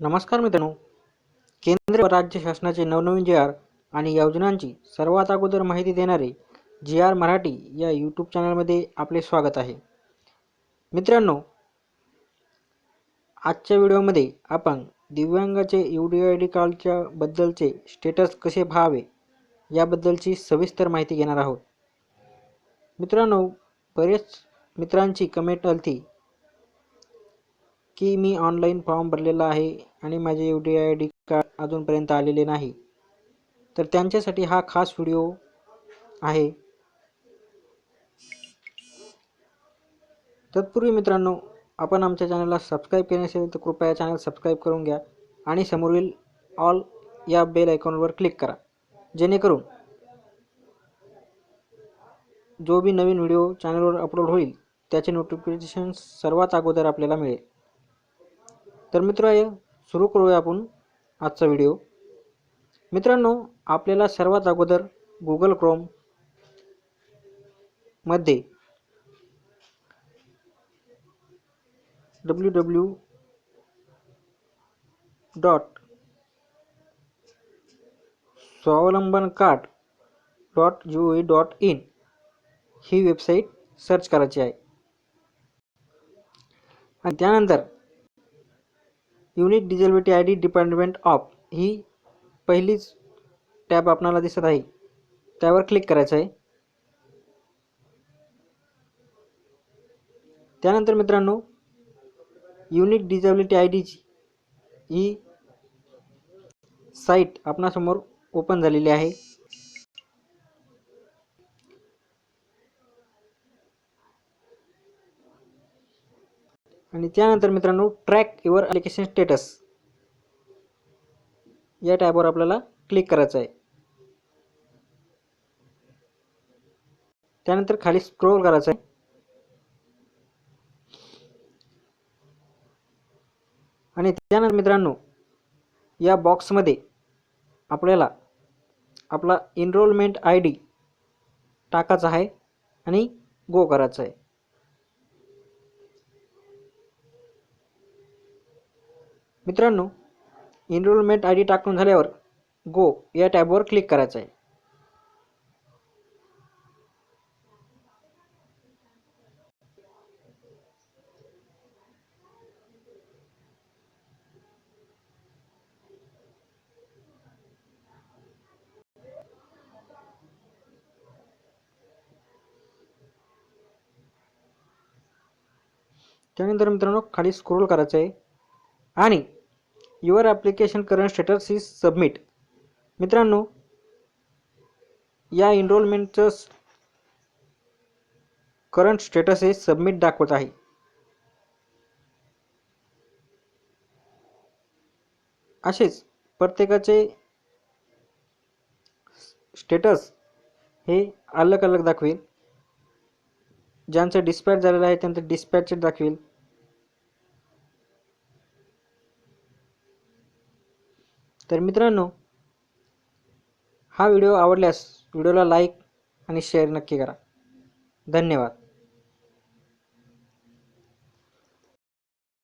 नमस्कार मित्रांनो. केंद्र व राज्य शासनाचे नवनवीन जे आर आणि योजनांची सर्वात अगोदर माहिती देणारे जी आर मराठी या यूट्यूब चॅनलमध्ये आपले स्वागत आहे. मित्रांनो आजच्या व्हिडिओमध्ये आपण दिव्यांगाचे यू डी आय डी कार्डच्या बद्दलचे स्टेटस कसे पाहावे याबद्दलची सविस्तर माहिती घेणार आहोत. मित्रांनो बरेच मित्रांची कमेंट आलती की मी ऑनलाईन फॉर्म भरलेला आहे आणि माझे U D I D card अजूनपर्यंत आलेले नाही. तर त्यांच्यासाठी हा खास व्हिडिओ आहे. तत्पूर्वी मित्रांनो आपण आमच्या चॅनलला सबस्क्राईब केले असेल तर कृपया चॅनल सबस्क्राईब करून घ्या आणि समोरील ऑल या बेल आयकॉनवर क्लिक करा. जेणेकरून जो बी नवीन व्हिडिओ चॅनलवर अपलोड होईल त्याचे नोटिफिकेशन सर्वात अगोदर आपल्याला मिळेल. तर मित्र सुरू करूया आपण आजचा व्हिडिओ मित्रांनो आपल्याला सर्वात अगोदर Google क्रोममध्ये W W dot Swavlamban card dot G O dot in he website search करायची आहे. आणि त्यानंतर unique disability I D department of ही पहिलीच टॅब आपणाला दिसत आहे. त्यावर क्लिक करायचं आहे. त्यानंतर मित्रांनो युनिक डिझेबिलिटी आय डीची ही साईट आपणासमोर ओपन झालेली आहे. आणि त्यानंतर मित्रांनो ट्रॅक युअर ॲप्लिकेशन स्टेटस या टॅबवर आपल्याला क्लिक करायचं आहे. त्यानंतर खाली स्क्रोल करायचं आहे. आणि त्यानंतर मित्रांनो या बॉक्समध्ये आपल्याला आपला इनरोलमेंट आय डी टाकायचा आहे आणि गो करायचं आहे. मित्रांनो एनरोलमेंट आय डी टाकून झाल्यावर गो या टॅबवर क्लिक करायचं आहे. त्यानंतर मित्रांनो खाली स्क्रोल करायचं आहे. आणि your application current status is submit. मित्रांनो या इनरोलमेंटचं करंट स्टेटस हे सबमिट दाखवत आहे. असेच प्रत्येकाचे स्टेटस हे अलग अलग दाखवेल. ज्यांचं डिस्पॅच झालेलं आहे त्यांचं डिस्पॅच दाखवेल. तर मित्रांनो हा व्हिडिओ आवडल्यास व्हिडिओला लाईक आणि शेअर नक्की करा. धन्यवाद.